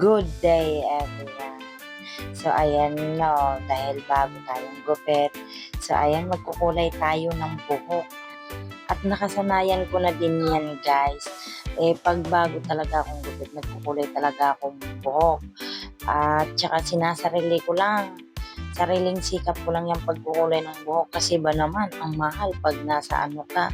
Good day, everyone. So, ayan no, dahil bago tayong gupit. So, ayan, magkukulay tayo ng buhok. At nakasanayan ko na din yan, guys. Eh, pag bago talaga akong gupit, nagkukulay talaga akong buhok. At saka sinasarili ko lang. Sariling sikap ko lang yung pagkukulay ng buhok kasi ba naman, ang mahal pag nasa ano ka.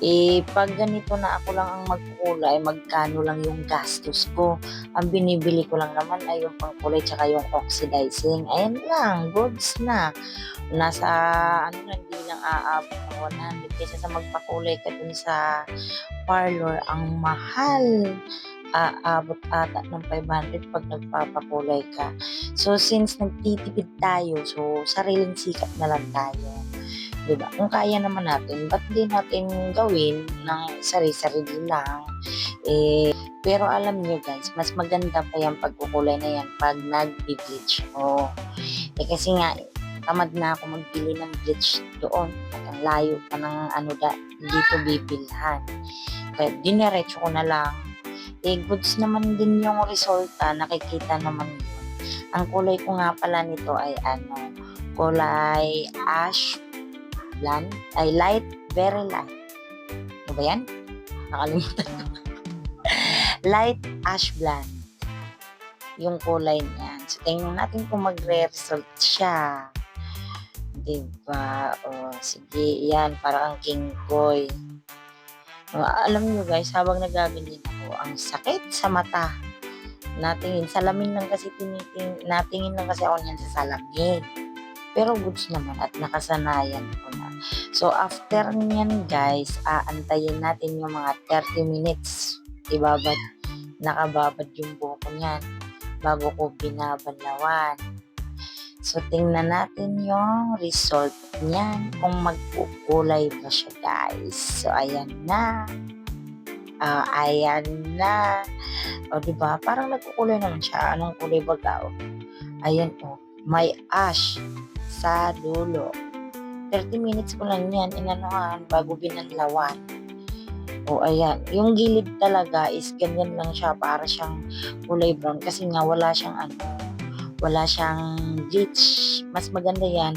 Eh, pag ganito na ako lang ang magkukulay, magkano lang yung gastos ko ang binibili ko lang naman ay yung pangkulay tsaka yung oxidizing. Ayan lang, goods na. Nasa, ano lang, hindi lang aabot ng 100 kaysa sa magpakulay ka dun sa parlor. Ang mahal. Aabot ata ng 500 pag nagpapakulay ka. So, since nagtitipid tayo, so, sariling sikap na lang tayo. Diba? Kung kaya naman natin, ba't di natin gawin ng sarili-sarili lang? Eh, pero alam nyo guys, mas maganda pa yung pagkukulay na yan pag nag-bleach ako. Eh kasi nga, tamad na ako magbili ng bleach doon. At ang layo pa ng ano da, dito bibilhan. Kaya dinerecho ko na lang. Eh, goods naman din yung resulta, nakikita naman yun. Ang kulay ko nga pala nito ay ano, kulay ash blonde, ay light, very light. Ano ba yan? Nakalimutan ko light ash blonde yung kulay niyan. So, tingnan natin kung magre-result siya. Diba? O, sige, yan. Parang ang king koy. O, alam niyo guys, habang nagaganyan ako, ang sakit sa mata. Natingin, salamin lang kasi tiniting, natingin lang kasi ako niyan sa salamin. Pero goods naman at nakasanayan ko. So, after niyan guys, aantayin natin yung mga 30 minutes. Ibabad nakababad yung buhok ko niyan bago ko binabanlawan. So, tingnan natin yung result niyan kung magkukulay ba siya, guys. So, ayan na. Ah, ayan na. O, di ba? Parang nagkukulay naman siya. Anong kulay ba daw? Ayan, o. May ash sa dulo. 30 minutes ko lang yan inanuhan bago binanlawan. O ayan, yung gilid talaga is ganyan lang siya para siyang kulay brown kasi nga wala siyang ano, wala siyang bleach. Mas maganda yan,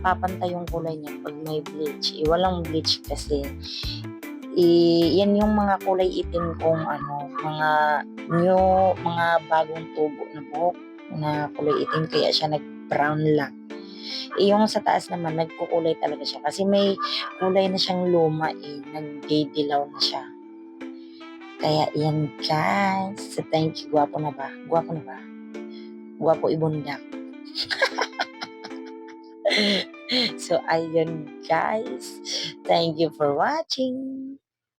papantay yung kulay niya pag may bleach. Eh, walang bleach kasi. Eh, yan yung mga kulay itim kong ano, mga new, mga bagong tubo na buhok na kulay itim kaya siya nag-brown lang. Eh, yung sa taas naman, nagkukulay talaga siya. Kasi may kulay na siyang luma eh. Nagdidilaw na siya. Kaya yan guys. So thank you. Gwapo na ba? Gwapo na ba? Gwapo ibundak. so ayun guys. Thank you for watching.